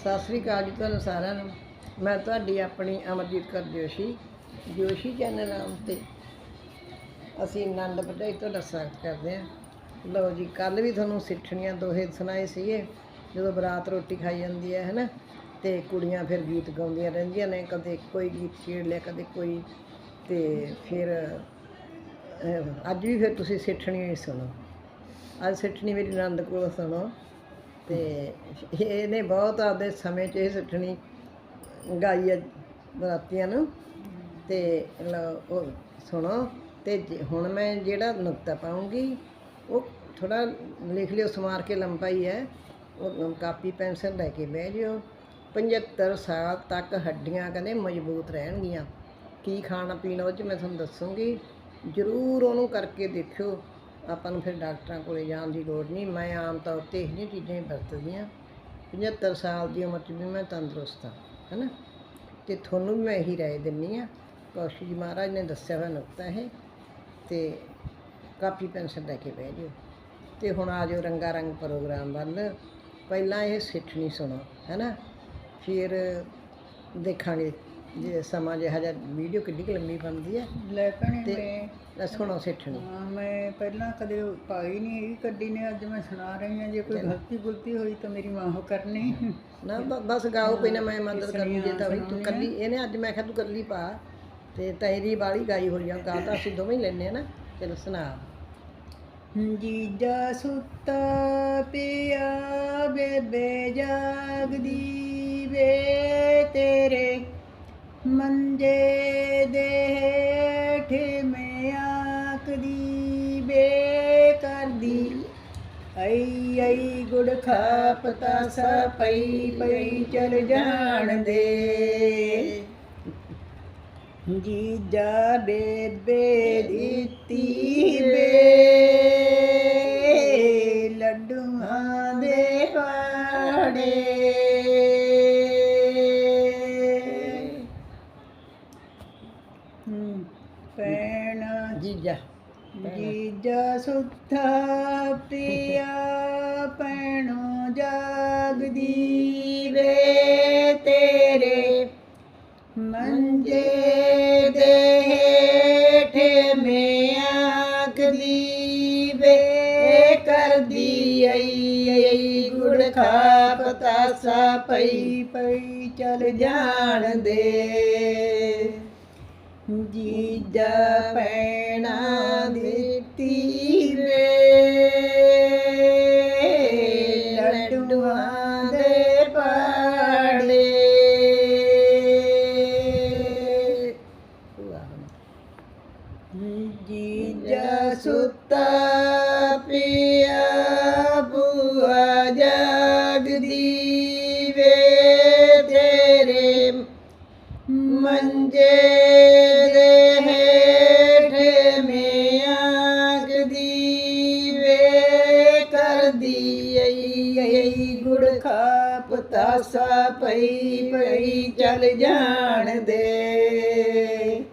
ਸਤਿ ਸ੍ਰੀ ਅਕਾਲ ਜੀ ਤੁਹਾਨੂੰ ਸਾਰਿਆਂ ਨੂੰ। ਮੈਂ ਤੁਹਾਡੀ ਆਪਣੀ ਅਮਰਜੀਤ ਕੌਰ ਜੋਸ਼ੀ ਜੋਸ਼ੀ ਚੈਨਲ ਨਾਮ ਤੇ। ਅਸੀਂ ਆਨੰਦ ਵਧਾਈ ਤੁਹਾਡਾ ਸਵਾਗਤ ਕਰਦੇ ਹਾਂ। ਲਓ ਜੀ ਕੱਲ ਵੀ ਤੁਹਾਨੂੰ ਸਿੱਠਣੀਆਂ ਦੋਹੇ ਸੁਣਾਏ ਸੀਗੇ, ਜਦੋਂ ਬਰਾਤ ਰੋਟੀ ਖਾਈ ਜਾਂਦੀ ਹੈ ਹੈਨਾ ਤੇ ਕੁੜੀਆਂ ਫਿਰ ਗੀਤ ਗਾਉਂਦੀਆਂ ਰਹਿੰਦੀਆਂ ਨੇ, ਕਦੇ ਕੋਈ ਗੀਤ ਛੇੜ ਲਿਆ, ਕਦੇ ਕੋਈ। ਤੇ ਫਿਰ ਅੱਜ ਵੀ ਫਿਰ ਤੁਸੀਂ ਸਿੱਠਣੀ ਹੀ ਸੁਣੋ। ਅੱਜ ਸਿੱਠਣੀ ਮੇਰੀ ਆਨੰਦ ਕੋਲ ਸੁਣੋ। ਤੇ ਇਹਨੇ ਬਹੁਤ ਆਪਦੇ ਸਮੇਂ 'ਚ ਇਹ ਸਿੱਠਣੀ ਗਾਈ ਹੈ ਬਰਾਤੀਆਂ ਨੂੰ। ਤੇ ਉਹ ਸੁਣੋ, ਤੇ ਜੇ- ਹੁਣ ਮੈਂ ਜਿਹੜਾ ਨੁਕਤਾ ਪਾਉਂਗੀ, ਉਹ ਥੋੜਾ ਲਿਖ ਲਿਓ, ਸਮਾਰ ਕੇ ਲੰਬਾ ਹੀ। ਹੈ ਉਹ ਕਾਪੀ ਪੈਨਸਲ ਲੈ ਕੇ ਬਹਿ ਜਿਓ। 75 ਸਾਲ ਤੱਕ ਹੱਡੀਆਂ ਕਹਿੰਦੇ ਮਜ਼ਬੂਤ ਰਹਿਣਗੀਆਂ। ਕੀ ਖਾਣਾ ਪੀਣਾ ਉਹ 'ਚ ਮੈਂ ਤੁਹਾਨੂੰ ਦੱਸੂਗੀ। ਜ਼ਰੂਰ ਉਹਨੂੰ ਕਰਕੇ ਦੇਖਿਓ। ਆਪਾਂ ਨੂੰ ਫਿਰ ਡਾਕਟਰਾਂ ਕੋਲੇ ਜਾਣ ਦੀ ਲੋੜ ਨਹੀਂ। ਮੈਂ ਆਮ ਤੌਰ ਤੇ ਇਹ ਚੀਜ਼ਾਂ ਹੀ ਵਰਤਦੀ ਹਾਂ 75 ਸਾਲ ਦੀ ਉਮਰ 'ਚ ਵੀ ਮੈਂ ਤੰਦਰੁਸਤ ਹਾਂ, ਹੈਨਾ? ਤੇ ਤੁਹਾਨੂੰ ਵੀ ਮੈਂ ਇਹੀ ਰਾਏ ਦਿੰਨੀ ਆ ਕੌਸ਼ੀ ਜੀ ਮਹਾਰਾਜ ਨੇ ਦੱਸਿਆ ਹੋਇਆ ਨੁਕਤਾ ਇਹ, ਤੇ ਕਾਪੀ ਪੈਨਸਲ ਲੈ ਕੇ ਬਹਿ ਜਿਓ। ਤੇ ਹੁਣ ਆ ਜਾਓ ਰੰਗਾ ਰੰਗ ਪ੍ਰੋਗਰਾਮ ਵੱਲ। ਪਹਿਲਾਂ ਇਹ ਸਿੱਠਣੀ ਸੁਣੋ, ਹੈਨਾ? ਫਿਰ ਦੇਖਾਂਗੇ। ਜੇ ਸਮਾਂ ਜਿਹਾ ਜਿਹਾ ਵੀਡੀਓ ਕਿੰਨੀ ਕੁ ਲੰਮੀ ਬਣਦੀ ਹੈ ਲੈ ਭੈਣੇ ਤੇ ਮੈਂ ਲੈ ਸੁਣੋ ਸਿੱਠਣੀ ਹਾਂ, ਮੈਂ ਪਹਿਲਾਂ ਕਦੇ ਪਾਈ ਨਹੀਂ ਇਹ ਕੱਢੀ ਨੇ ਅੱਜ ਮੈਂ ਸੁਣਾ ਰਹੀ ਹਾਂ ਜੇ ਕੋਈ ਗਲਤੀ ਗੁਲਤੀ ਹੋਈ ਤਾਂ ਮੇਰੀ ਮਾਫ ਕਰਨੀ। ਨਾ ਬ- ਬਸ ਗਾਓ ਕੋਈ ਨਾ ਮੈਂ ਮਦਦ ਕਰਨੀ ਜੇ ਤਾਂ ਵੀ ਤੂੰ ਕੱਲੀ ਇਹਨੇ ਅੱਜ ਮੈਂ ਕਿਹਾ ਤੂੰ ਕੱਲੀ ਪਾ ਤੇ ਤੇਰੀ ਬਾਲੀ ਗਾਈ ਹੋਈ ਆ ਗਾ ਤਾਂ ਅਸੀਂ ਦੋਵੇਂ ਹੀ ਲੈਨੇ ਆ ਨਾ। ਚਲ ਸੁਣਾ। ਜੀਜਾ ਸੁੱਤਾ ਪਿਆ ਬੇਬੇ ਜਾਗਦੀ ਵੇ ਤੇਰੇ ਮੰਜੇ ਦੇ ਹੇਠ ਮੈਂ ਬੇ ਕਰਦੀ ਆਈ ਆਈ ਗੁੜ ਖਾ ਪਤਾ ਸਾ ਪਈ ਪਈ ਚਲ ਜਾਣ ਦੇ। ਜੀਜਾ ਬੇਬੇ ਦਿੱਤੀ ਵੇ ਲੱਡੂਆਂ ਦੇ ਪਾੜੇ ਹੂੰ ਪੈਣਾ ਜੀਜਾ ਜੀਜਾ ਸੁੱਤਾ ਪਿਆ ਪੈਣੋ ਜਾਗਦੀ ਵੇ ਤੇਰੇ। ਮੰਜੇ ਦੇ ਹੇਠ ਮੈਂ ਆਖਦੀ ਵੇ ਕਰਦੀ ਗੁੜ ਖਾ ਪਤਾਸਾ ਪਈ ਪਈ ਚਲ ਜਾਣ ਦੇ। ਜੀਜਾ ਪੈਣਾ ਦਿੱਤੀ ਮੰਜੇ ਦੇ ਹੇਠ ਮੈਂ ਆਗਦੀ ਵੇ ਕਰਦੀ ਆਈ ਆਈ ਗੁੜ ਖਾ ਪਤਾਸਾ ਪਈ ਪਈ, ਚਲ ਜਾਣ ਦੇ।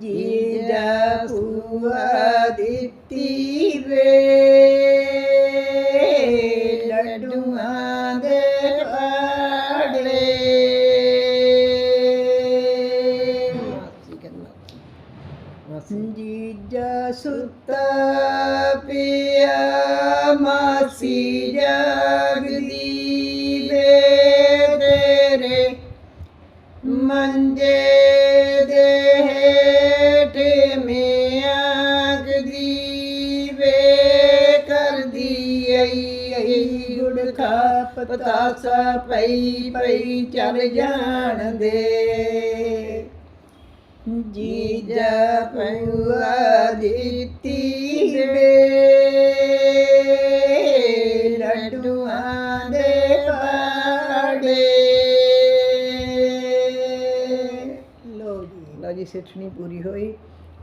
ਜੀਜਾ ਭੂਆ ਦਿੱਤੀ ਵੇ ਮਾਸੀ ਜੀਜਾ ਸੁੱਤਾ ਪਿਆ, ਮਾਸੀ ਜਾਗਦੀ ਵੇ ਤੇਰੇ ਮੰਜੇ ਦੇ ਹੇਠ ਮੈਂ ਆਗਦੀ ਵੇ ਕਰਦੀ ਆਈ ਆਈ, ਗੁੜ ਪਤਾਸਾ ਪਈ ਪਈ ਚੱਲ ਜਾਣ ਦੇ। ਜੀਜਾ ਪਉਆ ਦਿੱਤੀ ਵੇ ਲੱਡੂਆਂ ਦੇ ਪਾੜੇ। ਲੋ ਜੀ ਲਓ ਜੀ ਸਿੱਠਣੀ ਪੂਰੀ ਹੋਈ।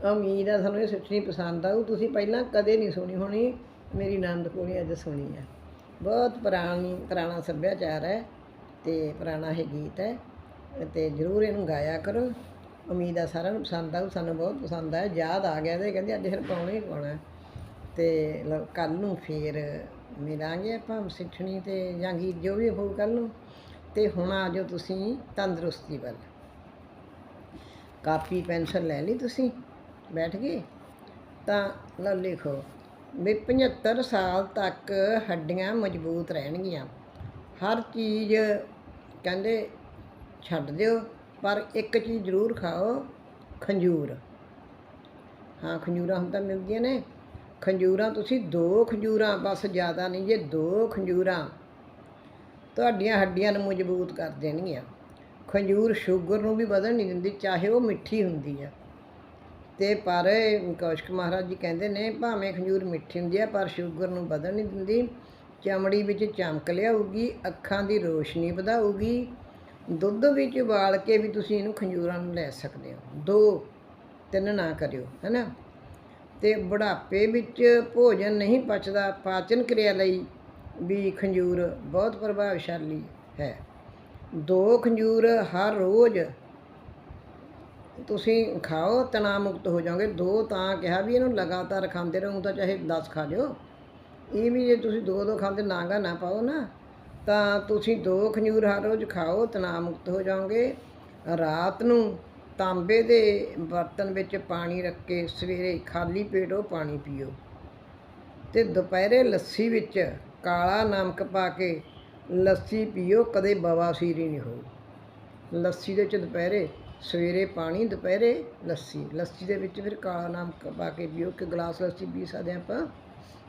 ਉਮੀਦ ਆ ਤੁਹਾਨੂੰ ਇਹ ਸਿੱਠਣੀ ਪਸੰਦ ਆਊ। ਤੁਸੀਂ ਪਹਿਲਾਂ ਕਦੇ ਨਹੀਂ ਸੁਣੀ ਹੋਣੀ ਮੇਰੀ ਆਨੰਦ ਕੋਲੇ ਅੱਜ ਸੁਣੀ ਹੈ ਬਹੁਤ ਪੁਰਾਣੀ ਪੁਰਾਣਾ ਸੱਭਿਆਚਾਰ ਹੈ ਤੇ ਪੁਰਾਣਾ ਇਹ ਗੀਤ ਹੈ ਤੇ ਜਰੂਰ ਇਹਨੂੰ ਗਾਇਆ ਕਰੋ। ਉਮੀਦ ਆ ਸਾਰਿਆਂ ਨੂੰ ਪਸੰਦ ਆਊ ਸਾਨੂੰ ਬਹੁਤ ਪਸੰਦ ਆਇਆ ਯਾਦ ਆ ਗਿਆ ਤੇ ਕਹਿੰਦੇ ਅੱਜ ਫਿਰ ਪਾਉਣਾ ਹੀ ਪਾਉਣਾ। ਹੈ। ਤੇ ਕੱਲ ਨੂੰ ਫੇਰ ਮਿਲਾਂਗੇ ਆਪਾਂ ਸਿੱਠਣੀ ਤੇ ਜਾਂ ਜੋ ਵੀ ਹੋਊ ਕੱਲ ਨੂੰ। ਤੇ ਹੁਣ ਆ ਜਾਓ ਤੁਸੀਂ ਤੰਦਰੁਸਤੀ ਵੱਲ। ਕਾਪੀ, ਪੈਨਸਲ ਲੈ ਲਈ ਤੁਸੀਂ, ਬੈਠ ਗਏ? ਤਾਂ ਲਓ ਲਿਖੋ, ਵੀ 75 ਸਾਲ ਤੱਕ ਹੱਡੀਆਂ ਮਜ਼ਬੂਤ ਰਹਿਣਗੀਆਂ। ਹਰ ਚੀਜ਼ ਕਹਿੰਦੇ ਛੱਡ ਦਿਓ। ਪਰ ਇੱਕ ਚੀਜ਼ ਜ਼ਰੂਰ ਖਾਓ, ਖੰਜੂਰ। ਹਾਂ, ਖੰਜੂਰਾਂ ਹੁਣ ਤਾਂ ਮਿਲਦੀਆਂ ਨੇ। ਖੰਜੂਰਾਂ, ਤੁਸੀਂ ਦੋ ਖੰਜੂਰਾਂ, ਬਸ ਜ਼ਿਆਦਾ ਨਹੀਂ ਜੇ ਦੋ ਖੰਜੂਰਾਂ। ਤੁਹਾਡੀਆਂ ਹੱਡੀਆਂ ਨੂੰ ਮਜ਼ਬੂਤ ਕਰ ਦੇਣਗੀਆਂ। ਖੰਜੂਰ ਸ਼ੂਗਰ ਨੂੰ ਵੀ ਵਧਣ ਨਹੀਂ ਦਿੰਦੀ, ਚਾਹੇ ਉਹ ਮਿੱਠੀ ਹੁੰਦੀ ਆ। ਤੇ ਪਰ ਕੌਸ਼ਿਕ ਮਹਾਰਾਜ ਜੀ ਕਹਿੰਦੇ ਨੇ, ਭਾਵੇਂ ਖੰਜੂਰ ਮਿੱਠੀ ਹੁੰਦੀ ਆ, ਪਰ ਸ਼ੂਗਰ ਨੂੰ ਵਧਣ ਨਹੀਂ ਦਿੰਦੀ। ਚਮੜੀ ਵਿੱਚ ਚਮਕ ਲਿਆਊਗੀ, ਅੱਖਾਂ ਦੀ ਰੋਸ਼ਨੀ ਵਧਾਊਗੀ। ਦੁੱਧ ਵਿੱਚ ਉਬਾਲ ਕੇ ਵੀ ਤੁਸੀਂ ਇਹਨੂੰ ਖੰਜੂਰਾਂ ਨੂੰ ਲੈ ਸਕਦੇ ਹੋ। ਦੋ, ਤਿੰਨ ਨਾ ਕਰਿਓ, ਹੈਨਾ? ਤੇ ਬੁਢਾਪੇ ਵਿੱਚ ਭੋਜਨ ਨਹੀਂ ਪਚਦਾ। ਪਾਚਨ ਕਿਰਿਆ ਲਈ ਵੀ ਖੰਜੂਰ ਬਹੁਤ ਪ੍ਰਭਾਵਸ਼ਾਲੀ ਹੈ। ਦੋ, ਖੰਜੂਰ ਹਰ ਰੋਜ਼ ਤੁਸੀਂ ਖਾਓ, ਤਣਾਅ ਮੁਕਤ ਹੋ ਜਾਓਗੇ। ਦੋ, ਤਾਂ ਕਿਹਾ ਵੀ ਇਹਨੂੰ ਲਗਾਤਾਰ ਖਾਂਦੇ ਰਹੋ, ਤਾਂ ਚਾਹੇ 10 ਖਾ ਲਿਓ ਇਹ ਵੀ ਜੇ ਤੁਸੀਂ ਦੋ ਦੋ ਖਾਂਦੇ ਨਾਗਾ ਨਾ ਪਾਓ ਨਾ। ਤਾਂ ਤੁਸੀਂ ਦੋ ਖਜੂਰ ਹਰ ਰੋਜ਼ ਖਾਓ, ਤਣਾਅ ਮੁਕਤ ਹੋ ਜਾਓਗੇ। ਰਾਤ ਨੂੰ ਤਾਂਬੇ ਦੇ ਬਰਤਨ ਵਿੱਚ ਪਾਣੀ ਰੱਖ ਕੇ ਸਵੇਰੇ ਖਾਲੀ ਪੇਟ ਉਹ ਪਾਣੀ ਪੀਓ। ਤੇ ਦੁਪਹਿਰੇ ਲੱਸੀ ਵਿੱਚ ਕਾਲਾ ਨਮਕ ਪਾ ਕੇ ਲੱਸੀ ਪੀਓ, ਕਦੇ ਬਵਾਸੀਰੀ ਨਹੀਂ ਹੋਊ। ਲੱਸੀ ਦੇ ਵਿੱਚ ਦੁਪਹਿਰੇ, ਸਵੇਰੇ ਪਾਣੀ, ਦੁਪਹਿਰੇ ਲੱਸੀ। ਲੱਸੀ ਦੇ ਵਿੱਚ ਫਿਰ ਕਾਲਾ ਨਮਕ ਪਾ ਕੇ ਪੀਓ ਕਿ ਗਲਾਸ ਲੱਸੀ ਪੀ ਸਕਦੇ ਹਾਂ ਆਪਾਂ।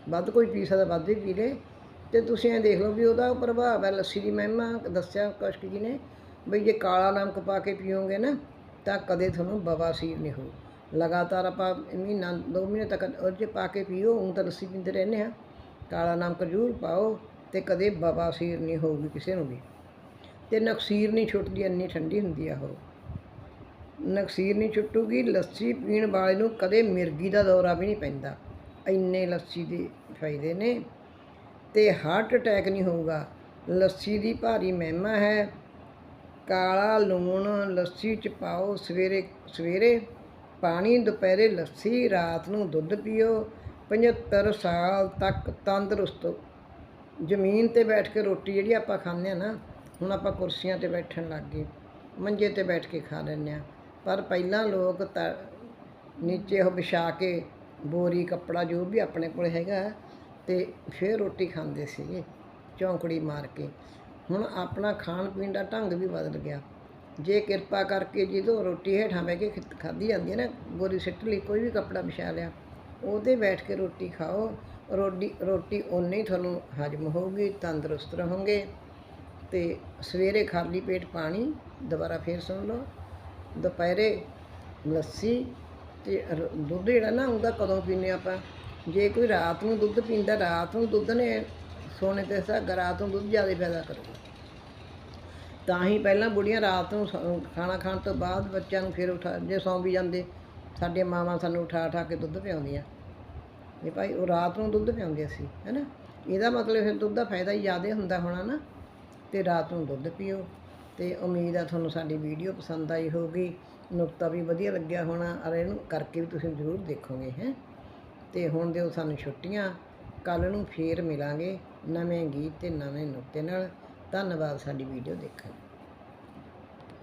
ਵੱਧ ਕੋਈ ਪੀ ਸਕਦਾ, ਵੱਧ ਹੀ ਪੀ ਲੇ ਤੇ ਤੁਸੀਂ ਇਹ ਦੇਖ ਲਓ ਵੀ ਉਹਦਾ ਪ੍ਰਭਾਵ ਹੈ ਲੱਸੀ ਦੀ ਮਹਿਮਾ, ਦੱਸਿਆ ਕਸ਼ਕ ਜੀ ਨੇ ਬਈ ਜੇ ਕਾਲਾ ਨਮਕ ਪਾ ਕੇ ਪੀਓਗੇ ਨਾ ਤਾਂ ਕਦੇ ਤੁਹਾਨੂੰ ਬਵਾਸੀਰ ਨਹੀਂ ਹੋਊ। ਲਗਾਤਾਰ ਆਪਾਂ ਮਹੀਨਾ, ਦੋ ਮਹੀਨੇ ਤੱਕ ਉਹ 'ਚ ਪਾ ਕੇ ਪੀਓ ਹੁਣ ਤਾਂ ਲੱਸੀ ਪੀਂਦੇ ਰਹਿੰਦੇ ਆ ਕਾਲਾ ਨਮਕ ਜ਼ਰੂਰ ਪਾਓ ਤੇ ਕਦੇ ਬਵਾਸੀਰ ਨਹੀਂ ਹੋਊਗੀ ਕਿਸੇ ਨੂੰ ਵੀ। ਤੇ ਨਕਸੀਰ ਨਹੀਂ ਛੁੱਟਦੀ, ਇੰਨੀ ਠੰਡੀ ਹੁੰਦੀ ਆ ਉਹ। ਨਕਸੀਰ ਨਹੀਂ ਛੁੱਟੂਗੀ, ਲੱਸੀ ਪੀਣ ਵਾਲੇ ਨੂੰ ਕਦੇ ਮਿਰਗੀ ਦਾ ਦੌਰਾ ਵੀ ਨਹੀਂ ਪੈਂਦਾ। ਇੰਨੇ ਲੱਸੀ ਦੇ ਫਾਇਦੇ ਨੇ। ਤੇ ਹਾਰਟ ਅਟੈਕ ਨਹੀਂ ਹੋਊਗਾ। ਲੱਸੀ ਦੀ ਭਾਰੀ ਮਹਿਮਾ ਹੈ। ਕਾਲਾ ਲੂਣ ਲੱਸੀ ਚ ਪਾਓ ਸਵੇਰੇ ਸਵੇਰੇ। ਪਾਣੀ ਦੁਪਹਿਰੇ ਲੱਸੀ, ਰਾਤ ਨੂੰ ਦੁੱਧ ਪੀਓ। 75 ਸਾਲ ਤੱਕ ਤੰਦਰੁਸਤ ਜ਼ਮੀਨ ਤੇ ਬੈਠ ਕੇ ਰੋਟੀ ਜਿਹੜੀ ਆਪਾਂ ਖਾਂਦੇ ਆ ਨਾ, ਹੁਣ ਆਪਾਂ ਕੁਰਸੀਆਂ ਤੇ ਬੈਠਣ ਲੱਗ ਗਏ। ਮੰਜੇ ਤੇ ਬੈਠ ਕੇ ਖਾ ਲੈਂਦੇ ਆ ਪਰ ਪਹਿਲਾਂ ਲੋਕ ਤਾਂ ਨੀਚੇ ਉਹ ਵਿਛਾ ਕੇ ਬੋਰੀ ਕੱਪੜਾ ਜੋ ਵੀ ਆਪਣੇ ਕੋਲ ਹੈਗਾ ਤੇ ਫਿਰ ਰੋਟੀ ਖਾਂਦੇ ਸੀਗੇ, ਚੌਂਕੜੀ ਮਾਰ ਕੇ। ਹੁਣ ਆਪਣਾ ਖਾਣ ਪੀਣ ਦਾ ਢੰਗ ਵੀ ਬਦਲ ਗਿਆ। ਜੇ ਕਿਰਪਾ ਕਰਕੇ ਜਦੋਂ ਰੋਟੀ ਹੇਠਾਂ ਬਹਿ ਕੇ ਖਿ- ਖਾਧੀ ਜਾਂਦੀ ਹੈ ਨਾ ਬੋਰੀ ਸਿੱਟ ਲਈ, ਕੋਈ ਵੀ ਕੱਪੜਾ ਵਿਛਾ ਲਿਆ, ਉਹਦੇ ਬੈਠ ਕੇ ਰੋਟੀ ਖਾਓ। ਰੋਟੀ ਰੋਟੀ ਓਨੀ ਹੀ ਤੁਹਾਨੂੰ ਹਜਮ ਹੋਊਗੀ, ਤੰਦਰੁਸਤ ਰਹੋਗੇ। ਤੇ ਸਵੇਰੇ ਖਾਲੀ ਪੇਟ ਪਾਣੀ, ਦੁਬਾਰਾ ਫੇਰ ਸੁਣ ਲਓ। ਦੁਪਹਿਰੇ ਲੱਸੀ ਤੇ ਦੁੱਧ ਜਿਹੜਾ ਨਾ, ਉਹਦਾ ਕਦੋਂ ਪੀਂਦੇ ਆਪਾਂ? ਜੇ ਕੋਈ ਰਾਤ ਨੂੰ ਦੁੱਧ ਪੀਂਦਾ, ਰਾਤ ਨੂੰ ਦੁੱਧ ਨੇ ਸੋਨੇ ਤੇ ਸੁਹਾਗਾ ਰਾਤ ਨੂੰ ਦੁੱਧ ਜ਼ਿਆਦਾ ਪੈਦਾ ਕਰੂਗਾ। ਤਾਂ ਹੀ ਪਹਿਲਾਂ ਬੁੜੀਆਂ ਰਾਤ ਨੂੰ ਸ- ਖਾਣਾ ਖਾਣ ਤੋਂ ਬਾਅਦ ਬੱਚਿਆਂ ਨੂੰ ਫਿਰ ਉਠਾ, ਜੇ ਸੌਂ ਵੀ ਜਾਂਦੇ ਸਾਡੀਆਂ ਮਾਵਾਂ ਸਾਨੂੰ ਉਠਾ ਉਠਾ ਕੇ ਦੁੱਧ ਪਿਆਉਂਦੀਆਂ। ਵੀ ਭਾਈ, ਉਹ ਰਾਤ ਨੂੰ ਦੁੱਧ ਪਿਆਉਂਦੇ ਸੀ ਹੈਨਾ? ਇਹਦਾ ਮਤਲਬ ਫਿਰ ਦੁੱਧ ਦਾ ਫਾਇਦਾ ਹੀ ਜ਼ਿਆਦਾ ਹੁੰਦਾ ਹੋਣਾ ਨਾ, ਤੇ ਰਾਤ ਨੂੰ ਦੁੱਧ ਪੀਓ। ਤੇ ਉਮੀਦ ਆ ਤੁਹਾਨੂੰ ਸਾਡੀ ਵੀਡੀਓ ਪਸੰਦ ਆਈ ਹੋਊਗੀ। ਨੁਕਤਾ ਵੀ ਵਧੀਆ ਲੱਗਿਆ ਹੋਣਾ, ਔਰ ਇਹਨੂੰ ਕਰਕੇ ਵੀ ਤੁਸੀਂ ਜ਼ਰੂਰ ਦੇਖੋਗੇ, ਹੈ? ਤੇ ਹੁਣ ਦਿਓ ਸਾਨੂੰ ਛੁੱਟੀਆਂ। ਕੱਲ ਨੂੰ ਫੇਰ ਮਿਲਾਂਗੇ ਨਵੇਂ ਗੀਤ ਤੇ ਨਵੇਂ ਨੁਕਤੇ ਨਾਲ। ਧੰਨਵਾਦ ਸਾਡੀ ਵੀਡੀਓ ਦੇਖਣ